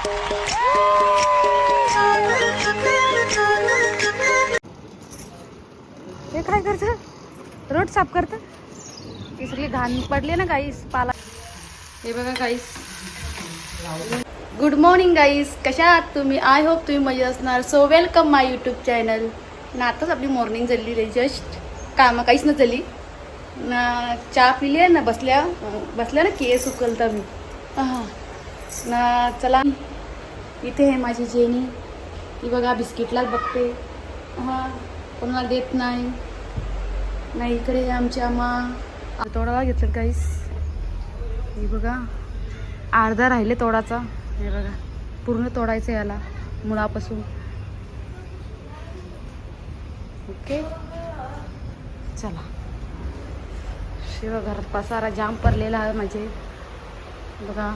हे काय करत? रोड साफ करत? ती सगळी घाण पडली ना गाईस पाला हे बघा गाईस गुड मॉर्निंग गाईस कशा आहात तुम्ही? आय होप तुम्ही मजा असणार. So welcome my YouTube channel ना आताच आपली मॉर्निंग झाली रे जस्ट कामं काहीच न झाली. ना चहा पिली आहे ना बसल्या. बसल्या ना केस उकलता मी. हां ना चला. इथे आहे माझी जेनी. ती बघा बिस्किटलाच बघते. हां कोणाला देत नाही. नाही इकडे आमची आम्हा तोडावा घेतलं काहीच हे बघा. अर्धा राहिले तोडाचा. हे बघा. पूर्ण तोडायचं याला मुळापासून. ओके. चला. शिव घरात पसारा जाम पडलेला आहे माझे. बघा.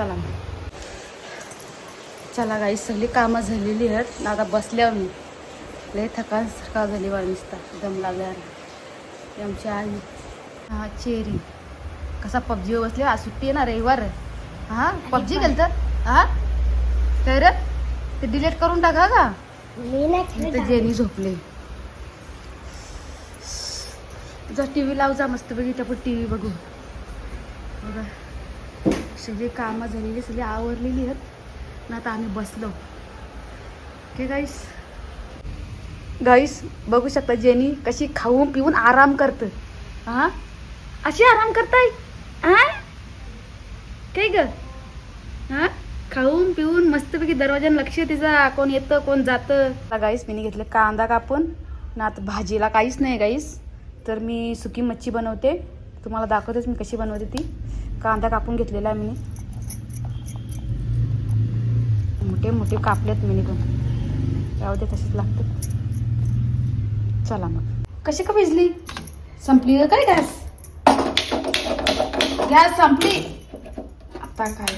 चला. चला गाई सगळी कामं झालेली आहेत. ना आता बसल्यावर मी. लय थकान सकाळ झाली बा नुसता. दम लागल्यावर. आमची आई. हा चेरी. कसा पबजी बसले. आज सुट्टी आहे ना रविवार. हा पबजी गेलत हा? काय रे? ते डिलीट करून टाका का? मी नाही तर जेनी झोपले. जा टी व्ही लाव जा मस्त बघी आपण टी व्ही बघू. बघा. सगळी कामं झालेली सगळी आवरलेली आहेत. ना आता आम्ही बसलो. ओके गाईस गाईस बघू शकता जेनी कशी खाऊन पिऊन आराम करत हा? अशी आराम करताय? हा? काय ग? हा? खाऊन पिऊन मस्तपैकी दरवाजाने लक्ष तिचा कोण येतं कोण जातं. गाईस मी घेतले कांदा कापून. ना आता भाजीला काहीच नाही गाईस तर मी सुकी मच्छी बनवते. तुम्हाला दाखवतेच मी कशी बनवते ती. कांदा कापून घेतलेला आहे मी मोठे मोठे कापलेत मी पण जाऊ दे तसेच लागते चला मग. कशी का भिजली? संपली ग काय गॅस? गॅस संपली. आता काय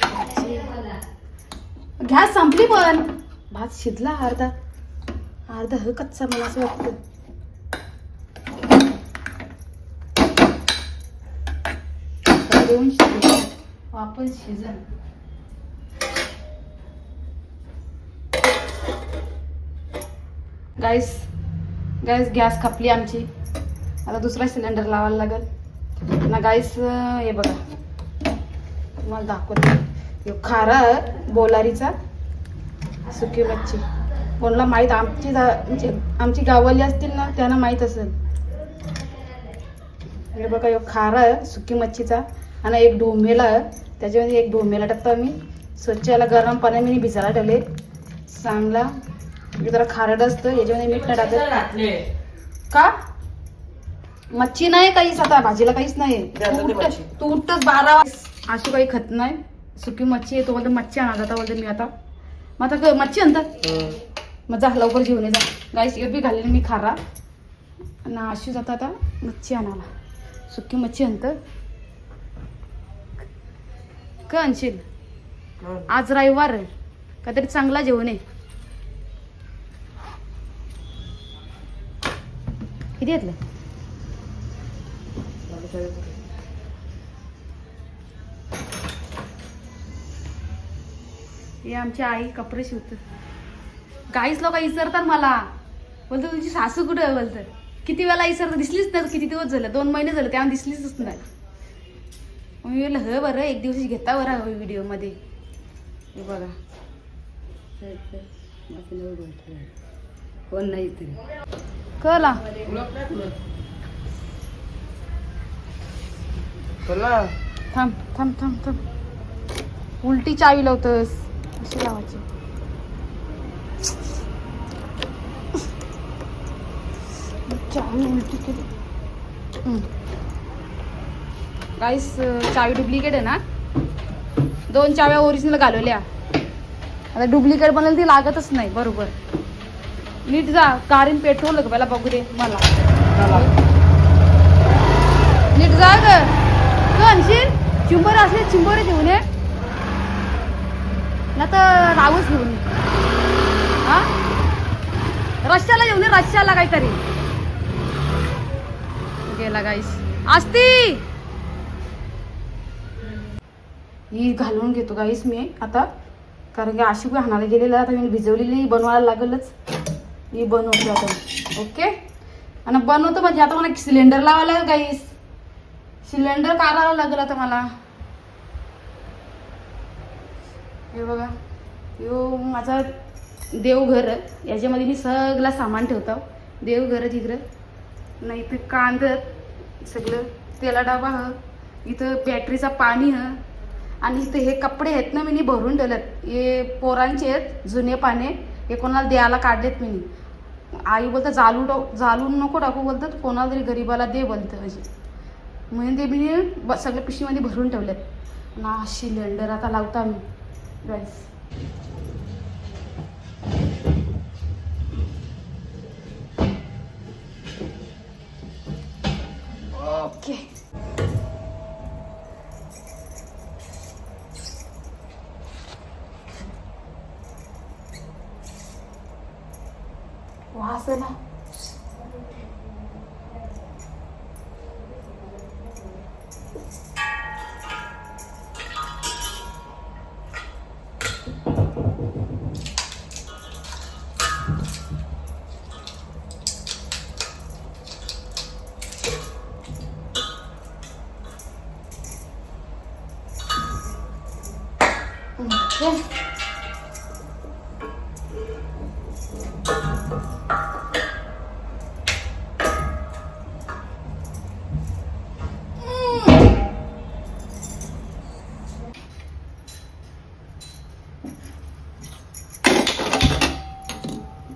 गॅस संपली पण. भात शिजला अर्धा. अर्धा ह कच्चा मला असं वाटतं. दोन शिजले वापस हो, शिजन. गाईस गाईस गॅस खपली आमची. आता दुसरा सिलेंडर लावायला लागेल. ना गाईस हे बघा. तुम्हाला दाखवते. खारा बोलारीचा सुकी मच्छी. कोणाला माहीत आमची म्हणजे आमची गाववाली असतील ना त्यांना माहीत असेल. हे बघा ह्यो खारा सुकी मच्छीचा आणि एक आहे. त्याच्यामध्ये एक ढोमेला टाकतो मी स्वच्छ याला गरम पाण्याने मी भिजायला ठेवले. चांगला. जरा खारट असतं. याच्यामध्ये मीठ नाही टाकत. का? मच्छी नाही काहीच आता. भाजीला काहीच नाही. तू उठत- तू उठतच बारा अशी काही खत नाही. सुकी मच्छी आहे. तो बोलतो मच्छी आणा आता बोलते मी आता. मग आता मच्छी आणतात. मग जा लवकर घेऊन ये जा. गाईस बी घालेली मी खारा. आणि आशू जाता आता मच्छी आणायला. सुकी मच्छी आणत का आणशील. आज रविवार. काहीतरी चांगला जेवण आहे. किती घेतलं? हे आमची आई कपडे शिवत. काहीच लोक विसरतात मला. बोलतो तुझी सासू कुठं बोलतं. किती वेळा विसरत दिसलीच नाही किती दिवस झाले? दोन महिने झाले तेव्हा दिसलीच नाही. मग मी म्हणलं ह बरं एक दिवशी घेता बरं व्हिडिओमध्ये. हे बघा. कोण नाही तरी कला. थांब थांब थांब थांब. उलटी चावी लावतस. कशी लावायची. चावी उलटी केली. काहीच चावी डुप्लिकेट आहे ना? दोन चाव्या ओरिजिनल घालवल्या. आता डुप्लिकेट बनवली ती लागतच नाही बरोबर. नीट जा कारीन पेट्रोल का पहिला बघू दे मला. नीट जा ग. तू आणशील? चिंबर असले चिंबोरे घेऊन ये. ना तर राहूच घेऊन हा? रश्याला घेऊन ये रश्याला काहीतरी. गेला गाईस असती ही घालून घेतो गाईस मी. आता कारण की अशी हाणाला गेलेलं आता मी भिजवलेली बनवायला लागलच. ही बनवते आता. ओके आणि बनवतो म्हणजे आता मला सिलेंडर लावायला लागेल गाईस सिलेंडर काढायला लागेल आता मला. हे बघा. यो माझा देवघर याच्यामध्ये मी सगळं सामान ठेवतो. देवघर तिकडं. नाही इथं कांदत सगळं. तेला डबा ह इथं बॅटरीचा पाणी ह आणि इथं हे कपडे आहेत ना मी भरून ठेवलेत. हे पोरांचे आहेत जुने पाने. हे कोणाला द्यायला काढलेत मी आई बोलतं जालू टाक जालून नको टाकू बोलतात. कोणाला तरी गरीबाला दे बोलतं म्हणजे म्हणून ते मी ब सगळ्या पिशवीमध्ये भरून ठेवलेत. ना सिलेंडर आता लावतो आम्ही. Gas okay. वास आहे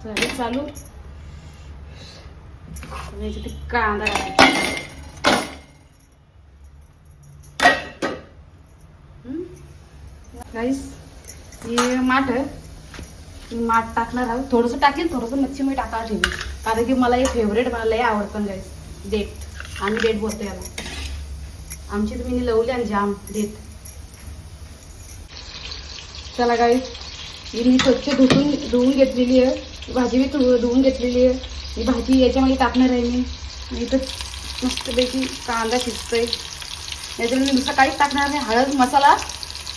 झाले चालू. आता कांदा घालायचा. गाईस हे माठ माठ टाकणार आहोत. थोडंसं टाकेल थोडंसं मच्छी मी टाकायला ठेवी कारण की मला हे फेवरेट मला लय आवडतं गाईस देत आम्ही देत बोलतो याला. आमची तुम्ही लवली आणि जाम देत चला गाईस ही मी स्वच्छ धुवून धुवून घेतलेली आहे. भाजी मी धु- धुवून घेतलेली आहे. ही भाजी याच्यामध्ये टाकणार आहे मी. इथं मस्तपैकी कांदा शिजतोय. याच्यामध्ये मी दुसरं काहीच टाकणार नाही. हळद मसाला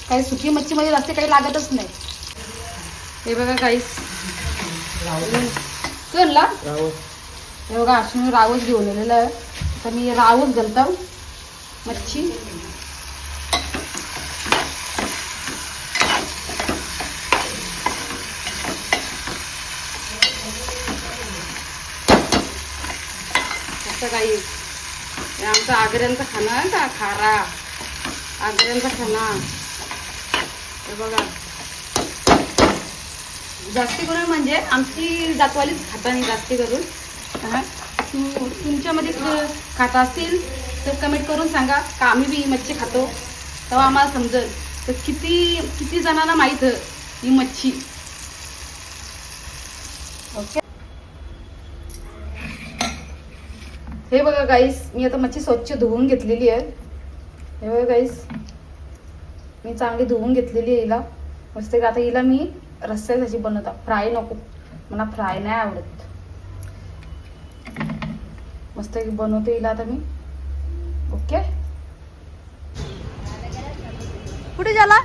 काही सुकी मच्छीमध्ये जास्त काही लागतच नाही. हे बघा काहीच चल. हे बघा अश्विनी रावच घेऊन आलेलं आहे. तर मी रावस घालतो मच्छी. असं काही. आमचं आमचा खाणं खाना आहे का खारा. आग्र्यांचा खाना. हे बघा. जास्ती करून म्हणजे आमची जातवालीच खाता नाही जास्ती करून. तुमच्यामध्ये खात असतील तर कमेंट करून सांगा. का आम्ही बी मच्छी खातो? तेव्हा आम्हाला समजेल. तर किती किती जणांना माहीत ही मच्छी? ओके हे बघा गाईस मी आता मच्छी स्वच्छ धुवून घेतलेली आहे. हे बघा गाईस मी चांगली धुवून घेतलेली आहे हिला. मस्त आता हिला मी रस्स्यासाठी बनवता. फ्राय नको. मला फ्राय नाही आवडत. मस्त बनवते हिला आता मी. ओके कुठे झाला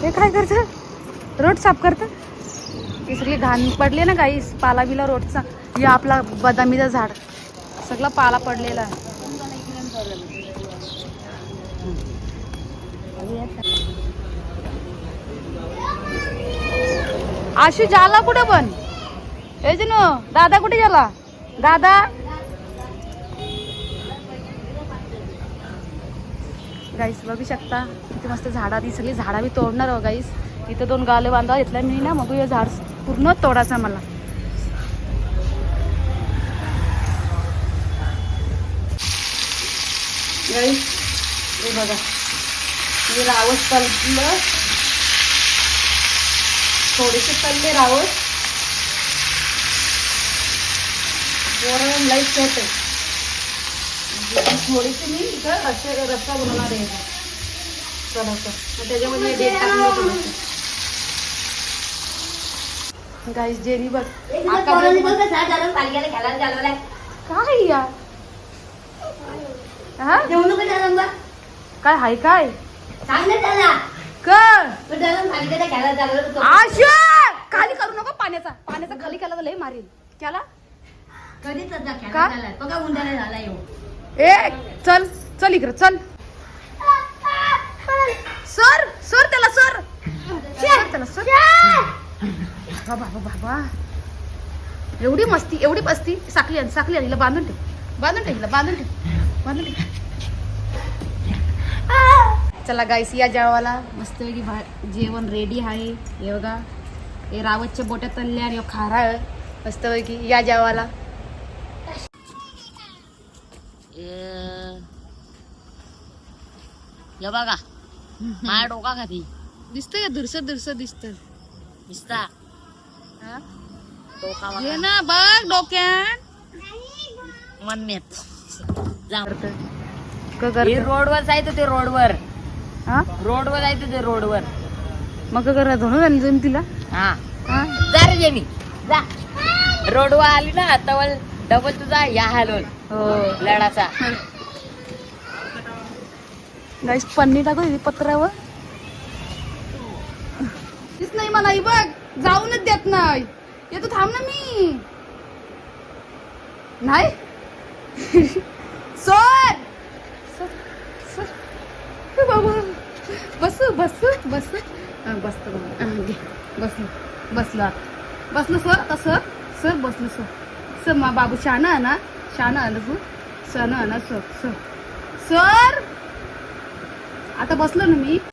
हे काय करत रोड साफ करतं? ती सगळी घाण पडले ना काही पाला बिला रोडचा. या आपला बदामीचं झाड. सगळा पाला पडलेला आशू झाला कुठं पण? हेच ना दादा कुठे गेला? दादा? गाईस बघू शकता. किती मस्त झाडा ती सगळी झाडा बी तोडणार हो गाईस इथं दोन गाले बांधा घेतल्या. मी ना मग हे झाड पूर्ण तोडायचं मला. हे बघा. मी रावस तललं थोडेसे तलले रावस. वरण लाइट सेट आहे. थोडीशी मी इथं रस्ते रस्ता बनवणार आहे. चला त्याच्यामध्ये डेट टाकून गाईस जेनी बघ काय या. काय हाय काय? खाली करू नको पाण्याचा. पाण्याचा खाली केला लय मारेल त्याला कधीच आता खेळायला का? चाललाय. बघा उंदराला झाला येऊ ए चल चल इकडे चल. सर सर त्याला सर. सर. त्याला सर. बाबा बाबा. बाबा एवढी मस्ती एवढी मस्ती. साखली आण साखली आण हिला बांधून ठेव. बांधून ठेव हिला बांधून ठेव. बांधून ठेव. चला गाईस या जेवायला. मस्तपैकी भा जेवण रेडी आहे. हे बघा. हे रावतच्या बोट्यात तळले आणि खारा आहे. मस्तपैकी या जेवायला. हे बघा. डोका खाती. दिसतंय का? दुरसत दुरसत दिसत दिसता. घे ना बघ डोक्यात. रोडवर जायचं ते रोडवर. हा? रोडवर जायचं ते रोडवर. मग कर धरून आणली तुम्ही तिला? हा. हा? जा रे जेमी जा. रोडवर आली ना तवल डबल तुझा या हलवल हो. लडाचा गाईस पन्नी टाकू पत्रावर. तीच नाही मला ही बघ जाऊनच देत नाही. येतो थांब ना मी. नाही? सर सर बाबा. बसू बसू बसू. बसतो बाबा. घे. बसलो बसलो बसलो सर आता सर सर बसलो सर सर मा बाबू शाना आहे ना शाना आहे ना तू. शाना आहे ना सर सर सर आता बसलो ना मी.